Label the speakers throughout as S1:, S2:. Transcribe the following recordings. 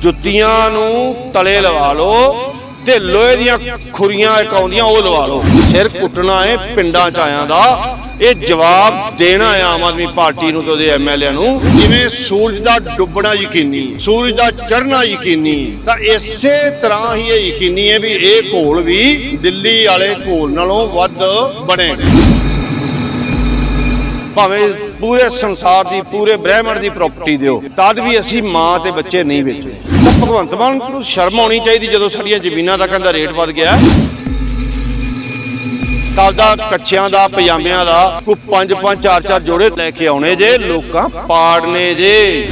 S1: ਜੁੱਤੀਆਂ ਨੂੰ ਤਲੇ ਲਵਾ ਲਓ ਤੇ ਲੋਹੇ ਦੀਆਂ ਖੁਰੀਆਂ ਇੱਕ ਆਉਂਦੀਆਂ, ਉਹ ਲਵਾ ਲਓ। ਸਿਰ ਕੁੱਟਣਾ ਏ ਪਿੰਡਾਂ ਚ ਆਇਆਂ ਦਾ। ਇਹ ਜਵਾਬ ਦੇਣਾ ਹੈ ਆਮ ਆਦਮੀ ਪਾਰਟੀ ਨੂੰ ਤੇ ਉਹਦੇ ਐਮਐਲਏ ਨੂੰ। ਜਿਵੇਂ ਸੂਰਜ ਦਾ ਡੁੱਬਣਾ ਯਕੀਨੀ, ਸੂਰਜ ਦਾ ਚੜ੍ਹਨਾ ਯਕੀਨੀ, ਤਾਂ ਇਸੇ ਤਰ੍ਹਾਂ ਹੀ ਇਹ ਯਕੀਨੀ ਹੈ ਵੀ ਇਹ ਘੋਲ ਵੀ ਦਿੱਲੀ ਵਾਲੇ ਘੋਲ ਨਾਲੋਂ ਵੱਧ ਬਣੇ ਭਾਵੇਂ ਪੂਰੇ ਸੰਸਾਰ ਦੀ, ਪੂਰੇ ਬ੍ਰਹਿਮੰਡ ਦੀ ਪ੍ਰਾਪਰਟੀ ਦਿਓ। ਤਦ ਵੀ ਅਸੀਂ ਮਾਂ ਤੇ ਬੱਚੇ ਨਹੀਂ ਵੇਚਣੇ ਭਗਵੰਤ ਮਾਨ ਨੂੰ ਸ਼ਰਮ ਆਉਣੀ ਚਾਹੀਦੀ ਜਦੋਂ ਸਾਡੀਆਂ ਜ਼ਮੀਨਾਂ ਦਾ ਕਹਿੰਦਾ ਰੇਟ ਵੱਧ ਗਿਆ। ਤਾਂ ਦਾ ਕੱਚਿਆਂ ਦਾ, ਪਜਾਮਿਆਂ ਦਾ, ਕੋਈ ਪੰਜ ਪੰਜ ਚਾਰ ਚਾਰ ਜੋੜੇ ਲੈ ਕੇ ਆਉਣੇ ਜੇ, ਲੋਕਾਂ ਪਾੜਨੇ ਜੇ।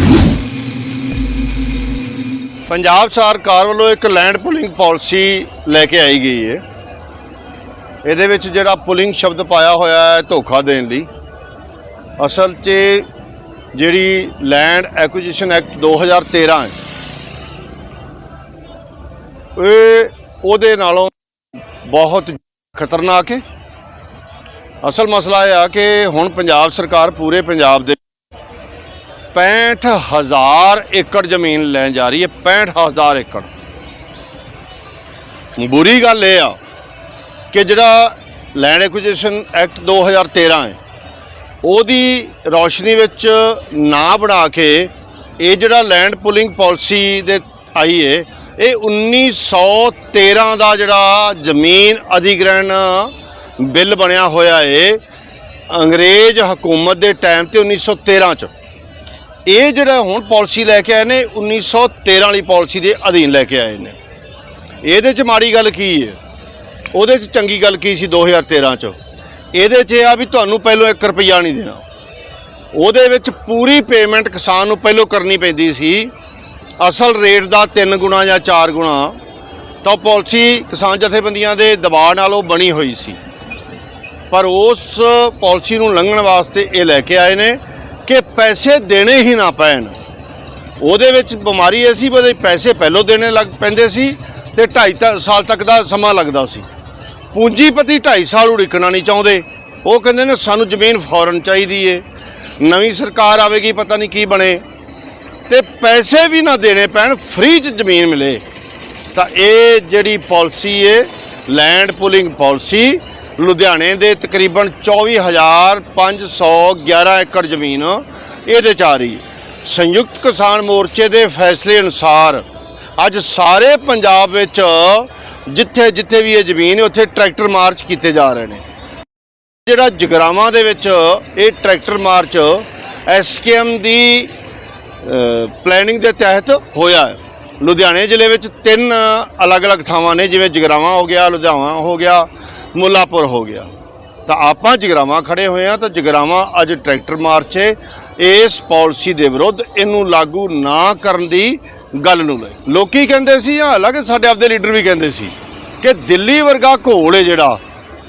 S1: ਪੰਜਾਬ ਸਰਕਾਰ ਵੱਲੋਂ ਇੱਕ ਲੈਂਡ ਪੁਲਿੰਗ ਪਾਲਿਸੀ ਲੈ ਕੇ ਆਈ ਗਈ ਹੈ। ਇਹਦੇ ਵਿੱਚ ਜਿਹੜਾ ਪੁਲਿੰਗ ਸ਼ਬਦ ਪਾਇਆ ਹੋਇਆ ਹੈ, ਧੋਖਾ ਦੇਣ ਲਈ। ਅਸਲ 'ਚ ਜਿਹੜੀ ਲੈਂਡ ਐਕੁਜੀਸ਼ਨ ਐਕਟ 2013 ਹੈ, ਇਹ ਉਹਦੇ ਨਾਲੋਂ ਬਹੁਤ ਖਤਰਨਾਕ ਹੈ। ਅਸਲ ਮਸਲਾ ਇਹ ਆ ਕਿ ਹੁਣ ਪੰਜਾਬ ਸਰਕਾਰ ਪੂਰੇ ਪੰਜਾਬ ਦੇ 65000 ਏਕੜ ਜ਼ਮੀਨ ਲੈਣ ਜਾ ਰਹੀ ਹੈ 65000 ਏਕੜ। ਬੁਰੀ ਗੱਲ ਇਹ ਆ ਕਿ ਜਿਹੜਾ ਲੈਂਡ ਐਕੁਜੀਸ਼ਨ ਐਕਟ 2013 ਹੈ ਉਹਦੀ ਰੌਸ਼ਨੀ ਵਿੱਚ ਨਾ ਬਣਾ ਕੇ ਇਹ ਜਿਹੜਾ ਲੈਂਡ ਪੁਲਿੰਗ ਪਾਲਿਸੀ ਦੇ ਆਈ ਏ, ਇਹ 1913 ਦਾ ਜਿਹੜਾ ਜ਼ਮੀਨ ਅਧਿਗ੍ਰਹਿਣ ਬਿੱਲ ਬਣਿਆ ਹੋਇਆ ਏ, ਅੰਗਰੇਜ਼ ਹਕੂਮਤ ਦੇ ਟਾਈਮ ਤੇ 1913 ਚ। ਇਹ ਜਿਹੜਾ ਹੁਣ ਪਾਲਿਸੀ ਲੈ ਕੇ ਆਏ ਨੇ 1913 ਵਾਲੀ ਪਾਲਿਸੀ ਦੇ ਅਧੀਨ ਲੈ ਕੇ ਆਏ ਨੇ। ਇਹਦੇ ਚ ਮਾੜੀ ਗੱਲ ਕੀ ਹੈ ਉਹਦੇ ਚ ਚੰਗੀ ਗੱਲ ਕੀ ਸੀ 2013 ਚ? ਇਹਦੇ 'ਚ ਇਹ ਆ ਵੀ ਤੁਹਾਨੂੰ ਪਹਿਲਾਂ 1 ਰੁਪਿਆ ਨਹੀਂ ਦੇਣਾ। ਉਹਦੇ ਵਿੱਚ ਪੂਰੀ ਪੇਮੈਂਟ ਕਿਸਾਨ ਨੂੰ ਪਹਿਲਾਂ ਕਰਨੀ ਪੈਂਦੀ ਸੀ। ਅਸਲ ਰੇਟ ਦਾ 3 ਗੁਣਾ ਜਾਂ 4 ਗੁਣਾ। ਤਾਂ ਪਾਲਿਸੀ ਕਿਸਾਨ ਜਥੇਬੰਦੀਆਂ ਦੇ ਦਬਾਅ ਨਾਲ ਉਹ ਬਣੀ ਹੋਈ ਸੀ। ਪਰ ਉਸ ਪਾਲਿਸੀ ਨੂੰ ਲੰਘਣ ਵਾਸਤੇ ਇਹ ਲੈ ਕੇ ਆਏ ਨੇ ਕਿ ਪੈਸੇ ਦੇਣੇ ਹੀ ਨਾ ਪੈਣ। ਉਹਦੇ ਵਿੱਚ ਬਿਮਾਰੀ ਇਹ ਸੀ ਵੀ ਉਹਦੇ ਪੈਸੇ ਪਹਿਲੋਂ ਦੇਣੇ ਲੱਗ ਪੈਂਦੇ ਸੀ ਤੇ 2.5 ਸਾਲ ਤੱਕ ਦਾ ਸਮਾਂ ਲੱਗਦਾ ਸੀ। ਪੂੰਜੀਪਤੀ 2.5 ਸਾਲ ਉਡੀਕਣਾ ਨਹੀਂ ਚਾਹੁੰਦੇ। ਉਹ ਕਹਿੰਦੇ ਨੇ, ਸਾਨੂੰ ਜ਼ਮੀਨ ਫੌਰਨ ਚਾਹੀਦੀ ਏ। ਨਵੀਂ ਸਰਕਾਰ ਆਵੇਗੀ, ਪਤਾ ਨਹੀਂ ਕੀ ਬਣੇ। ਤੇ ਪੈਸੇ ਵੀ ਨਾ ਦੇਣੇ ਪੈਣ, ਫ੍ਰੀ ਚ ਜ਼ਮੀਨ ਮਿਲੇ। ਤਾਂ ਇਹ ਜਿਹੜੀ ਪਾਲਿਸੀ ਏ, ਲੈਂਡ ਪੁਲਿੰਗ ਪਾਲਿਸੀ, ਲੁਧਿਆਣੇ ਦੇ ਤਕਰੀਬਨ 24511 ਏਕੜ ਜ਼ਮੀਨ ਇਹਦੇ ਚ ਆ ਰਹੀ। ਸੰਯੁਕਤ ਕਿਸਾਨ ਮੋਰਚੇ ਦੇ ਫੈਸਲੇ ਅਨੁਸਾਰ ਅੱਜ ਸਾਰੇ ਪੰਜਾਬ ਵਿੱਚ ਜਿੱਥੇ ਜਿੱਥੇ ਵੀ ਇਹ ਜ਼ਮੀਨ ਹੈ, ਉੱਥੇ ਟਰੈਕਟਰ ਮਾਰਚ ਕੀਤੇ ਜਾ ਰਹੇ ਨੇ। ਜਿਹੜਾ ਜਗਰਾਵਾਂ ਦੇ ਵਿੱਚ ਇਹ ਟਰੈਕਟਰ ਮਾਰਚ ਐਸਕੇਐਮ ਦੀ ਪਲੈਨਿੰਗ ਦੇ ਤਹਿਤ ਹੋਇਆ ਹੈ। ਲੁਧਿਆਣੇ ਜ਼ਿਲ੍ਹੇ ਵਿੱਚ ਤਿੰਨ ਅਲੱਗ-ਅਲੱਗ ਥਾਵਾਂ ਨੇ, ਜਿਵੇਂ ਜਗਰਾਵਾਂ ਹੋ ਗਿਆ, ਲੁਧਿਆਣਾ ਹੋ ਗਿਆ, ਮੁੱਲਾਪੁਰ ਹੋ ਗਿਆ। ਤਾਂ ਆਪਾਂ ਜਗਰਾਵਾਂ ਖੜੇ ਹੋਏ ਆ ਤਾਂ ਜਗਰਾਵਾਂ ਅੱਜ ਟਰੈਕਟਰ ਮਾਰਚ ਇਸ ਪਾਲਿਸੀ ਦੇ ਵਿਰੁੱਧ ਇਹਨੂੰ ਲਾਗੂ ਨਾ ਕਰਨ ਦੀ ਗੱਲ ਨੂੰ ਲੈ। ਲੋਕੀ ਕਹਿੰਦੇ ਸੀ ਹਾਲਾਂਕਿ ਸਾਡੇ ਆਪਦੇ ਲੀਡਰ ਵੀ ਕਹਿੰਦੇ ਸੀ, ਕਿ ਦਿੱਲੀ ਵਰਗਾ ਘੋਲ ਹੈ ਜਿਹੜਾ,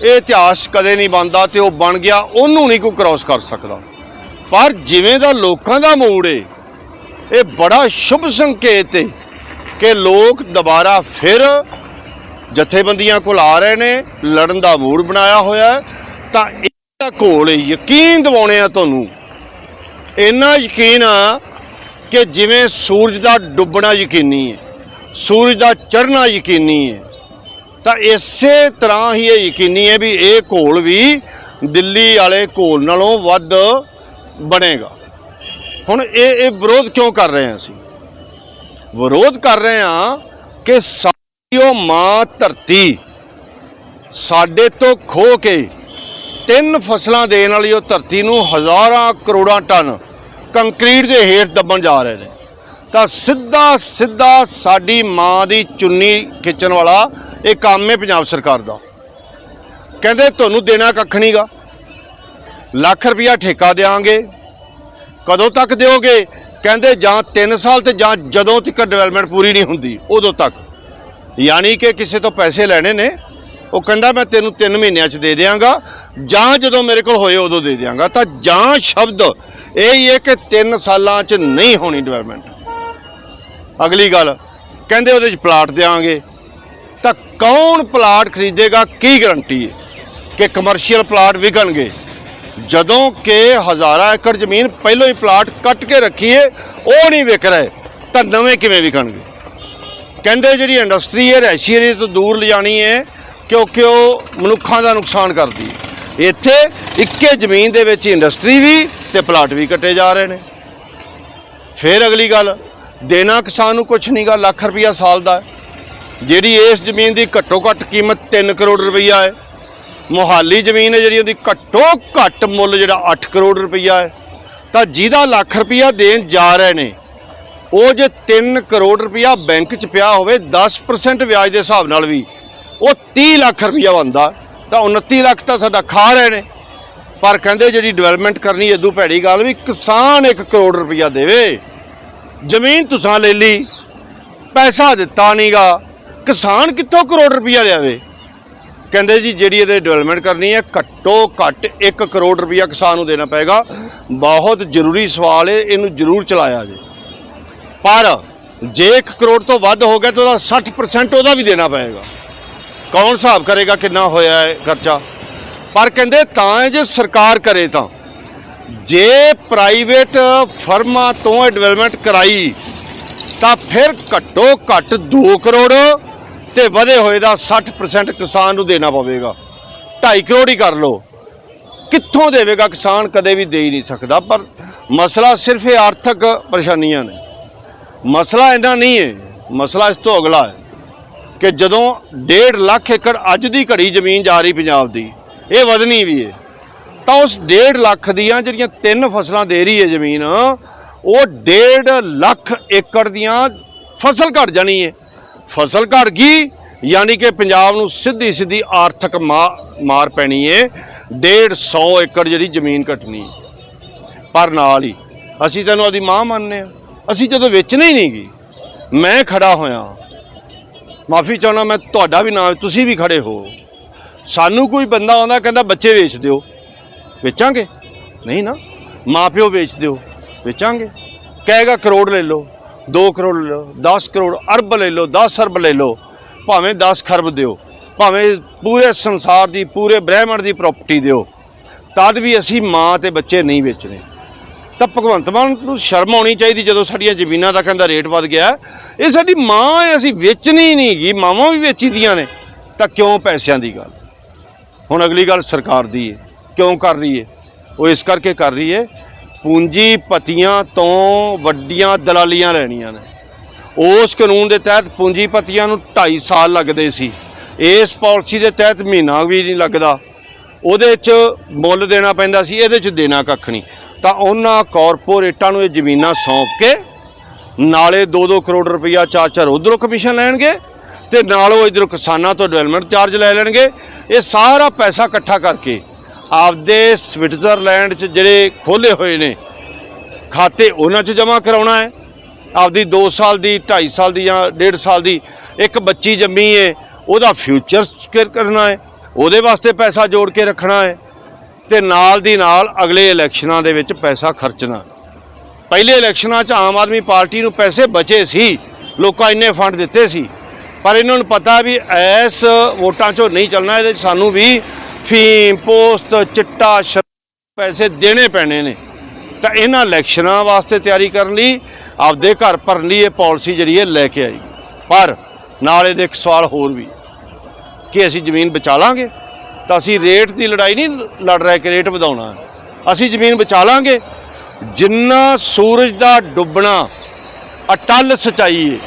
S1: ਇਹ ਇਤਿਹਾਸ ਕਦੇ ਨਹੀਂ ਬਣਦਾ ਤੇ ਉਹ ਬਣ ਗਿਆ, ਉਹਨੂੰ ਨਹੀਂ ਕੋਈ ਕ੍ਰਾਸ ਕਰ ਸਕਦਾ। ਪਰ ਜਿਵੇਂ ਦਾ ਲੋਕਾਂ ਦਾ ਮੂਡ ਏ, ਇਹ ਬੜਾ ਸ਼ੁਭ ਸੰਕੇਤ ਏ ਕਿ ਲੋਕ ਦੁਬਾਰਾ ਫਿਰ ਜਥੇਬੰਦੀਆਂ ਕੋਲ ਆ ਰਹੇ ਨੇ, ਲੜਨ ਦਾ ਮੂਡ ਬਣਾਇਆ ਹੋਇਆ ਤਾਂ ਇਹਦਾ ਘੋਲ ਏ, ਯਕੀਨ ਦਿਵਾਉਣੇ ਆ ਤੁਹਾਨੂੰ। ਇੰਨਾ ਯਕੀਨ ਆ ਕਿ ਜਿਵੇਂ ਸੂਰਜ ਦਾ ਡੁੱਬਣਾ ਯਕੀਨੀ ਹੈ, ਸੂਰਜ ਦਾ ਚੜ੍ਹਨਾ ਯਕੀਨੀ ਹੈ, ਤਾਂ ਇਸੇ ਤਰ੍ਹਾਂ ਹੀ ਇਹ ਯਕੀਨੀ ਹੈ ਵੀ ਇਹ ਘੋਲ ਵੀ ਦਿੱਲੀ ਵਾਲੇ ਘੋਲ ਨਾਲੋਂ ਵੱਧ ਬਣੇਗਾ। ਹੁਣ ਇਹ ਇਹ ਵਿਰੋਧ ਕਿਉਂ ਕਰ ਰਹੇ ਹਾਂ ਅਸੀਂ? ਵਿਰੋਧ ਕਰ ਰਹੇ ਹਾਂ ਕਿ ਸਾਡੀ ਉਹ ਮਾਂ ਧਰਤੀ ਸਾਡੇ ਤੋਂ ਖੋ ਕੇ ਤਿੰਨ ਫਸਲਾਂ ਦੇਣ ਵਾਲੀ ਉਹ ਧਰਤੀ ਨੂੰ ਹਜ਼ਾਰਾਂ ਕਰੋੜਾਂ ਟਨ ਕੰਕਰੀਟ ਦੇ ਹੇਠ ਦੱਬਣ ਜਾ ਰਹੇ ਨੇ। ਤਾਂ ਸਿੱਧਾ ਸਿੱਧਾ ਸਾਡੀ ਮਾਂ ਦੀ ਚੁੰਨੀ ਖਿੱਚਣ ਵਾਲਾ ਇਹ ਕੰਮ ਹੈ ਪੰਜਾਬ ਸਰਕਾਰ ਦਾ। ਕਹਿੰਦੇ ਤੁਹਾਨੂੰ ਦੇਣਾ ਕੱਖ ਨਹੀਂਗਾ ਲੱਖ ਰੁਪਇਆ ਠੇਕਾ ਦੇਾਂਗੇ ਕਦੋਂ ਤੱਕ ਦਿਓਗੇ? ਕਹਿੰਦੇ ਜਾਂ 3 ਸਾਲ ਤੇ ਜਾਂ ਜਦੋਂ ਤੱਕ ਡਿਵੈਲਪਮੈਂਟ ਪੂਰੀ ਨਹੀਂ ਹੁੰਦੀ, ਉਦੋਂ ਤੱਕ। ਯਾਨੀ ਕਿ ਕਿਸੇ ਤੋਂ ਪੈਸੇ ਲੈਣੇ ਨੇ, ਉਹ ਕਹਿੰਦਾ ਮੈਂ ਤੈਨੂੰ 3 ਮਹੀਨਿਆਂ 'ਚ ਦੇ ਦਿਆਂਗਾ, ਜਾਂ ਜਦੋਂ ਮੇਰੇ ਕੋਲ ਹੋਏ ਉਦੋਂ ਦੇ ਦਿਆਂਗਾ। ਤਾਂ ਜਾਂ ਸ਼ਬਦ ਇਹ ਹੀ ਹੈ ਕਿ 3 ਸਾਲਾਂ 'ਚ ਨਹੀਂ ਹੋਣੀ ਡਿਵੈਲਪਮੈਂਟ ਅਗਲੀ ਗੱਲ, ਕਹਿੰਦੇ ਉਹਦੇ 'ਚ ਪਲਾਟ ਦੇਾਂਗੇ ਤਾਂ ਕੌਣ ਪਲਾਟ ਖਰੀਦੇਗਾ, ਕੀ ਗਰੰਟੀ ਹੈ ਕਿ ਕਮਰਸ਼ੀਅਲ ਪਲਾਟ ਵਿਕਣਗੇ? ਜਦੋਂ ਕਿ ਹਜ਼ਾਰਾਂ ਏਕੜ ਜ਼ਮੀਨ ਪਹਿਲਾਂ ਹੀ ਪਲਾਟ ਕੱਟ ਕੇ ਰੱਖੀਏ ਉਹ ਨਹੀਂ ਵਿਕ ਰਹੇ, ਤਾਂ ਨਵੇਂ ਕਿਵੇਂ ਵਿਕਣਗੇ? ਕਹਿੰਦੇ ਜਿਹੜੀ ਇੰਡਸਟਰੀ ਹੈ ਰਹਿਸ਼ੀ ਏਰੀਏ ਤੋਂ ਦੂਰ ਲਿਜਾਣੀ ਹੈ, ਕਿਉਂਕਿ ਉਹ ਮਨੁੱਖਾਂ ਦਾ ਨੁਕਸਾਨ ਕਰਦੀ ਹੈ। ਇੱਥੇ ਇੱਕੇ ਜ਼ਮੀਨ ਦੇ ਵਿੱਚ ਇੰਡਸਟਰੀ ਵੀ ਤੇ ਪਲਾਟ ਵੀ ਕੱਟੇ ਜਾ ਰਹੇ ਨੇ। ਫਿਰ ਅਗਲੀ ਗੱਲ, ਦੇਣਾ ਕਿਸਾਨ ਨੂੰ ਕੁਝ ਨਹੀਂਗਾ ਲੱਖ ਰੁਪਈਆ ਸਾਲ ਦਾ। ਜਿਹੜੀ ਇਸ ਜ਼ਮੀਨ ਦੀ ਘੱਟੋ ਘੱਟ ਕੀਮਤ 3 ਕਰੋੜ ਰੁਪਈਆ ਹੈ। ਮੋਹਾਲੀ ਜ਼ਮੀਨ ਹੈ ਜਿਹੜੀ ਉਹਦੀ ਘੱਟੋ ਘੱਟ ਮੁੱਲ ਜਿਹੜਾ 8 ਕਰੋੜ ਰੁਪਈਆ ਹੈ। ਤਾਂ ਜਿਹਦਾ ਲੱਖ ਰੁਪਈਆ ਦੇਣ ਜਾ ਰਹੇ ਨੇ, ਉਹ ਜੇ 3 ਕਰੋੜ ਰੁਪਇਆ ਬੈਂਕ 'ਚ ਪਿਆ ਹੋਵੇ 10% ਵਿਆਜ ਦੇ ਹਿਸਾਬ ਨਾਲ ਵੀ, ਉਹ 30 ਲੱਖ ਰੁਪਇਆ ਬੰਦਾ ਤਾਂ 29 ਲੱਖ ਤਾਂ ਸਾਡਾ ਖਾ ਰਹੇ ਨੇ। ਪਰ ਕਹਿੰਦੇ ਜਿਹੜੀ ਡਿਵੈਲਪਮੈਂਟ ਕਰਨੀ ਇਦੋਂ ਭੈੜੀ ਗੱਲ ਵੀ ਕਿਸਾਨ 1 ਕਰੋੜ ਰੁਪਇਆ ਦੇਵੇ। ਜ਼ਮੀਨ ਤੁਸਾਂ ਲੈ ਲਈ, ਪੈਸਾ ਦਿੱਤਾ ਨਹੀਂਗਾ ਕਿਸਾਨ ਕਿੱਥੋਂ ਕਰੋੜ ਰੁਪਇਆ ਲਿਆਵੇ? ਕਹਿੰਦੇ ਜੀ, ਜਿਹੜੀ ਇਹਦੇ ਡਿਵੈਲਪਮੈਂਟ ਕਰਨੀ ਹੈ, ਘੱਟੋ ਘੱਟ 1 ਕਰੋੜ ਰੁਪਇਆ ਕਿਸਾਨ ਨੂੰ ਦੇਣਾ ਪਏਗਾ। ਬਹੁਤ ਜ਼ਰੂਰੀ ਸਵਾਲ ਹੈ ਇਹਨੂੰ ਜ਼ਰੂਰ ਚਲਾਇਆ ਜੇ ਪਰ ਜੇ 1 ਕਰੋੜ ਤੋਂ ਵੱਧ ਹੋ ਗਿਆ ਤਾਂ ਉਹਦਾ 60% ਉਹਦਾ ਵੀ ਦੇਣਾ ਪਏਗਾ। ਕੌਣ ਹਿਸਾਬ ਕਰੇਗਾ ਕਿੰਨਾ ਹੋਇਆ ਹੈ ਖਰਚਾ? ਪਰ ਕਹਿੰਦੇ ਤਾਂ ਹੈ ਜੇ ਸਰਕਾਰ ਕਰੇ ਤਾਂ, ਜੇ ਪ੍ਰਾਈਵੇਟ ਫਰਮਾਂ ਤੋਂ ਇਹ ਡਿਵੈਲਪਮੈਂਟ ਕਰਾਈ, ਤਾਂ ਫਿਰ ਘੱਟੋ ਘੱਟ 2 ਕਰੋੜ ਤੇ ਵਧੇ ਹੋਏ ਦਾ 60% ਕਿਸਾਨ ਨੂੰ ਦੇਣਾ ਪਵੇਗਾ। 2.5 ਕਰੋੜ ਹੀ ਕਰ ਲਓ। ਕਿੱਥੋਂ ਦੇਵੇਗਾ ਕਿਸਾਨ? ਕਦੇ ਵੀ ਦੇ ਹੀ ਨਹੀਂ ਸਕਦਾ। ਪਰ ਮਸਲਾ ਸਿਰਫ ਇਹ ਆਰਥਿਕ ਪਰੇਸ਼ਾਨੀਆਂ ਨੇ। ਮਸਲਾ ਇੰਨਾ ਨਹੀਂ ਹੈ। ਮਸਲਾ ਇਸ ਤੋਂ ਅਗਲਾ ਹੈ ਕਿ ਜਦੋਂ 1.5 ਲੱਖ ਏਕੜ ਅੱਜ ਦੀ ਘੜੀ ਜ਼ਮੀਨ ਜਾ ਰਹੀ ਪੰਜਾਬ ਦੀ ਇਹ ਵਧਣੀ ਵੀ ਹੈ ਤਾਂ ਉਸ 1.5 ਲੱਖ ਦੀਆਂ ਜਿਹੜੀਆਂ ਤਿੰਨ ਫਸਲਾਂ ਦੇ ਰਹੀ ਹੈ ਜ਼ਮੀਨ, ਉਹ 1.5 ਲੱਖ ਏਕੜ ਦੀਆਂ ਫਸਲ ਘਟ ਜਾਣੀ ਹੈ ਫਸਲ ਘਟ ਗਈ, ਯਾਨੀ ਕਿ ਪੰਜਾਬ ਨੂੰ ਸਿੱਧੀ ਸਿੱਧੀ ਆਰਥਿਕ ਮਾ- ਮਾਰ ਪੈਣੀ ਹੈ 150 ਏਕੜ ਜਿਹੜੀ ਜ਼ਮੀਨ ਘਟਣੀ ਪਰ ਨਾਲ ਹੀ ਅਸੀਂ ਤੈਨੂੰ ਆਦੀ ਮਾਂ ਮੰਨਨੇ ਆ ਅਸੀਂ ਜਦੋਂ ਵੇਚਣਾ ਹੀ ਨਹੀਂ ਗੀ, ਮੈਂ ਖੜਾ ਹੋਇਆ। ਮਾਫੀ ਚਾਹਣਾ ਮੈਂ ਤੁਹਾਡਾ ਵੀ ਨਾਮ ਤੁਸੀਂ ਵੀ ਖੜੇ ਹੋ। ਸਾਨੂੰ ਕੋਈ ਬੰਦਾ ਆਉਂਦਾ ਕਹਿੰਦਾ ਬੱਚੇ ਵੇਚ ਦਿਓ। ਵੇਚਾਂਗੇ? ਨਹੀਂ ਨਾ। ਮਾਪਿਓ ਵੇਚ ਦਿਓ। ਵੇਚਾਂਗੇ। ਕਹੇਗਾ ਕਰੋੜ ਲੈ ਲਓ 2 ਕਰੋੜ ਲੈ ਲਓ 10 ਕਰੋੜ ਅਰਬ ਲੈ ਲਓ 10 ਅਰਬ ਲੈ ਲਓ। ਭਾਵੇਂ 10 ਖਰਬ ਦਿਓ, ਭਾਵੇਂ ਪੂਰੇ ਸੰਸਾਰ ਦੀ, ਪੂਰੇ ਬ੍ਰਹਿਮੰਡ ਦੀ ਪ੍ਰਾਪਰਟੀ ਦਿਓ। ਤਦ ਵੀ ਅਸੀਂ ਮਾਂ ਤੇ ਬੱਚੇ ਨਹੀਂ ਵੇਚਣੇ। ਤਾਂ ਭਗਵੰਤ ਮਾਨ ਨੂੰ ਸ਼ਰਮ ਆਉਣੀ ਚਾਹੀਦੀ ਜਦੋਂ ਸਾਡੀਆਂ ਜ਼ਮੀਨਾਂ ਦਾ ਕਹਿੰਦਾ ਰੇਟ ਵੱਧ ਗਿਆ। ਇਹ ਸਾਡੀ ਮਾਂ ਹੈ, ਅਸੀਂ ਵੇਚਣੀ ਨਹੀਂ ਗੀ ਮਾਵਾਂ ਵੀ ਵੇਚੀ ਦੀਆਂ ਨੇ। ਤਾਂ ਕਿਉਂ ਪੈਸਿਆਂ ਦੀ ਗੱਲ? ਹੁਣ ਅਗਲੀ ਗੱਲ ਸਰਕਾਰ ਦੀ ਹੈ ਕਿਉਂ ਕਰ ਰਹੀ ਹੈ ਉਹ ਇਸ ਕਰਕੇ ਕਰ ਰਹੀ ਹੈ ਪੂੰਜੀਪਤੀਆਂ ਤੋਂ ਵੱਡੀਆਂ ਦਲਾਲੀਆਂ ਲੈਣੀਆਂ ਨੇ। ਉਸ ਕਾਨੂੰਨ ਦੇ ਤਹਿਤ ਪੂੰਜੀਪਤੀਆਂ ਨੂੰ 2.5 ਸਾਲ ਲੱਗਦੇ ਸੀ। ਇਸ ਪਾਲਿਸੀ ਦੇ ਤਹਿਤ ਮਹੀਨਾ ਵੀ ਨਹੀਂ ਲੱਗਦਾ। ਉਹਦੇ 'ਚ ਮੁੱਲ ਦੇਣਾ ਪੈਂਦਾ ਸੀ, ਇਹਦੇ 'ਚ ਦੇਣਾ ਕੱਖ ਨਹੀਂ। ਤਾਂ ਉਹਨਾਂ ਕਾਰਪੋਰੇਟਾਂ ਨੂੰ ਇਹ ਜ਼ਮੀਨਾਂ ਸੌਂਪ ਕੇ ਨਾਲੇ 2-2 ਕਰੋੜ ਰੁਪਈਆ ਚਾਰ ਚਾਰ ਉਧਰੋਂ ਕਮਿਸ਼ਨ ਲੈਣਗੇ ਤੇ ਨਾਲ ਉਹ ਇਧਰੋਂ ਕਿਸਾਨਾਂ ਤੋਂ ਡਿਵੈਲਪਮੈਂਟ ਚਾਰਜ ਲੈ ਲੈਣਗੇ। ਇਹ ਸਾਰਾ ਪੈਸਾ ਇਕੱਠਾ ਕਰਕੇ ਆਪਦੇ ਸਵਿਟਜ਼ਰਲੈਂਡ 'ਚ ਜਿਹੜੇ ਖੋਲੇ ਹੋਏ ਨੇ, ਖਾਤੇ ਉਹਨਾਂ 'ਚ ਜਮ੍ਹਾਂ ਕਰਾਉਣਾ ਹੈ। ਆਪਦੀ 2 ਸਾਲ ਦੀ 2.5 ਸਾਲ ਦੀ ਜਾਂ 1.5 ਸਾਲ ਦੀ ਇੱਕ ਬੱਚੀ ਜੰਮੀ ਹੈ ਉਹਦਾ ਫਿਊਚਰ ਸਿਕਿਉਰ ਕਰਨਾ ਹੈ, ਉਹਦੇ ਵਾਸਤੇ ਪੈਸਾ ਜੋੜ ਕੇ ਰੱਖਣਾ ਹੈ ਤੇ ਨਾਲ ਦੀ ਨਾਲ ਅਗਲੇ ਇਲੈਕਸ਼ਨਾਂ ਦੇ ਵਿੱਚ ਪੈਸਾ ਖਰਚਣਾ। ਪਹਿਲੇ ਇਲੈਕਸ਼ਨਾਂ 'ਚ ਆਮ ਆਦਮੀ ਪਾਰਟੀ ਨੂੰ ਪੈਸੇ ਬਚੇ ਸੀ, ਲੋਕਾਂ ਇੰਨੇ ਫੰਡ ਦਿੱਤੇ ਸੀ। ਪਰ ਇਹਨਾਂ ਨੂੰ ਪਤਾ ਵੀ ਐਸ ਵੋਟਾਂ 'ਚੋਂ ਨਹੀਂ ਚੱਲਣਾ, ਇਹਦੇ 'ਚ ਸਾਨੂੰ ਵੀ ਫੀਮ, ਪੋਸਟ, ਚਿੱਟਾ, ਸ਼ਰਾਬ ਪੈਸੇ ਦੇਣੇ ਪੈਣੇ ਨੇ। ਤਾਂ ਇਹਨਾਂ ਇਲੈਕਸ਼ਨਾਂ ਵਾਸਤੇ ਤਿਆਰੀ ਕਰਨ ਲਈ, ਆਪਦੇ ਘਰ ਭਰਨ ਲਈ ਇਹ ਪਾਲਿਸੀ ਜਿਹੜੀ ਹੈ ਲੈ ਕੇ ਆਈ। ਪਰ ਨਾਲ ਇਹਦੇ ਇੱਕ ਸਵਾਲ ਹੋਰ ਵੀ, ਕਿ ਅਸੀਂ ਜ਼ਮੀਨ ਬਚਾ ਲਾਂਗੇ? ਤਾਂ ਅਸੀਂ ਰੇਟ ਦੀ ਲੜਾਈ ਨਹੀਂ ਲੜ ਰਹੇ ਕਿ ਰੇਟ ਵਧਾਉਣਾ ਅਸੀਂ ਜ਼ਮੀਨ ਬਚਾ ਲਾਂਗੇ। ਜਿੰਨਾ ਸੂਰਜ ਦਾ ਡੁੱਬਣਾ, ਅਟਲ ਸਚਾਈ ਹੈ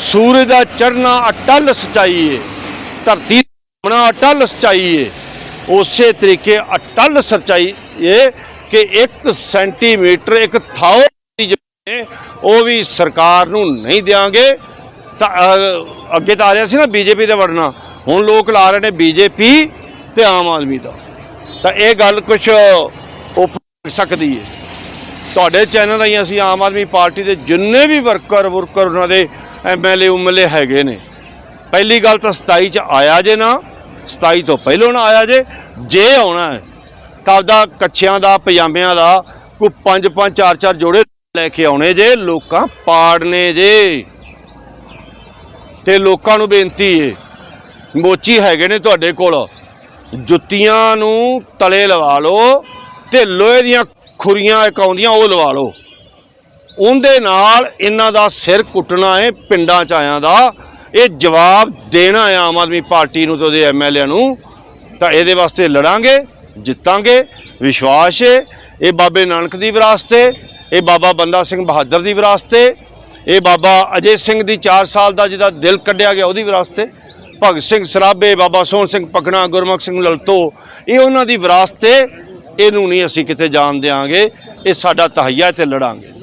S1: ਸੂਰਜ ਦਾ ਚੜ੍ਹਨਾ ਅਟਲ ਸਚਾਈ ਹੈ ਧਰਤੀ ਦਾ ਘੁੰਮਣਾ ਅਟਲ ਸਚਾਈ ਹੈ ਉਸੇ ਤਰੀਕੇ ਅਟਲ ਸਚਾਈ ਇਹ ਕਿ 1 ਸੈਂਟੀਮੀਟਰ, ਇੱਕ ਥਾਓ ਉਹ ਵੀ ਸਰਕਾਰ ਨੂੰ ਨਹੀਂ ਦਿਆਂਗੇ। ਤਾਂ ਅੱਗੇ ਤਾਂ ਆ ਰਿਹਾ ਸੀ ਨਾ ਬੀਜੇਪੀ ਦੇ ਵੜਨਾ। ਹੁਣ ਲੋਕ ਲਾ ਰਹੇ ਨੇ ਬੀਜੇਪੀ ਤੇ ਆਮ ਆਦਮੀ ਦਾ ਤਾਂ ਇਹ ਗੱਲ ਕੁਝ ਉਹ ਸਕਦੀ ਹੈ ਤੁਹਾਡੇ ਚੈਨਲ ਰਾਹੀਂ ਅਸੀਂ ਆਮ ਆਦਮੀ ਪਾਰਟੀ ਦੇ ਜਿੰਨੇ ਵੀ ਵਰਕਰ ਵਰਕਰ ਉਹਨਾਂ ਦੇ ਐਮਐਲਏ ਉਮਲੇ ਹੈਗੇ ਨੇ। ਪਹਿਲੀ ਗੱਲ ਤਾਂ 27 ਚ ਆਇਆ ਜੇ ਨਾ 27 ਤੋਂ ਪਹਿਲਾਂ ਨਾ ਆਇਆ ਜੇ ਜੇ ਆਉਣਾ ਹੈ, ਤਾਂ ਆਪਦਾ ਕੱਛਿਆਂ ਦਾ, ਪਜਾਮਿਆਂ ਦਾ, ਕੋਈ ਪੰਜ ਪੰਜ, ਚਾਰ ਚਾਰ ਜੋੜੇ ਲੈ ਕੇ ਆਉਣੇ ਜੇ, ਲੋਕਾਂ ਪਾੜਨੇ ਜੇ। ਤੇ ਲੋਕਾਂ ਨੂੰ ਬੇਨਤੀ ਏ, ਮੋਚੀ ਹੈਗੇ ਨੇ ਤੁਹਾਡੇ ਕੋਲ, ਜੁੱਤੀਆਂ ਨੂੰ ਤਲੇ ਲਵਾ ਲਓ ਤੇ ਲੋਹੇ ਦੀਆਂ ਖੁਰੀਆਂ ਇੱਕ ਆਉਂਦੀਆਂ, ਉਹ ਲਵਾ ਲਓ। ਉਹਦੇ ਨਾਲ ਇਹਨਾਂ ਦਾ ਸਿਰ ਕੁੱਟਣਾ ਹੈ ਪਿੰਡਾਂ ਚ ਆਇਆਂ ਦਾ। ਇਹ ਜਵਾਬ ਦੇਣਾ ਹੈ ਆਮ ਆਦਮੀ ਪਾਰਟੀ ਨੂੰ ਤੇ ਉਹਦੇ ਐਮਐਲਏ ਨੂੰ। ਤਾਂ ਇਹਦੇ ਵਾਸਤੇ ਲੜਾਂਗੇ, ਜਿੱਤਾਂਗੇ, ਵਿਸ਼ਵਾਸ ਹੈ ਇਹ ਬਾਬੇ ਨਾਨਕ ਦੀ ਵਿਰਾਸਤ ਹੈ ਇਹ ਬਾਬਾ ਬੰਦਾ ਸਿੰਘ ਬਹਾਦਰ ਦੀ ਵਿਰਾਸਤ ਹੈ ਇਹ ਬਾਬਾ ਅਜੇ ਸਿੰਘ ਦੀ 4 ਸਾਲ ਦਾ ਜਿਹਦਾ ਦਿਲ ਕੱਢਿਆ ਗਿਆ, ਉਹਦੀ ਵਿਰਾਸਤ ਹੈ ਭਗਤ ਸਿੰਘ ਸਰਾਭੇ, ਬਾਬਾ ਸੋਹਣ ਸਿੰਘ ਪਕਣਾ, ਗੁਰਮੁਖ ਸਿੰਘ ਲਲਤੋ, ਇਹ ਉਹਨਾਂ ਦੀ ਵਿਰਾਸਤ ਹੈ ਇਹਨੂੰ ਨਹੀਂ ਅਸੀਂ ਕਿਤੇ ਜਾਣ ਦਿਆਂਗੇ ਇਹ ਸਾਡਾ ਤਹਈਆ ਤੇ ਲੜਾਂਗੇ।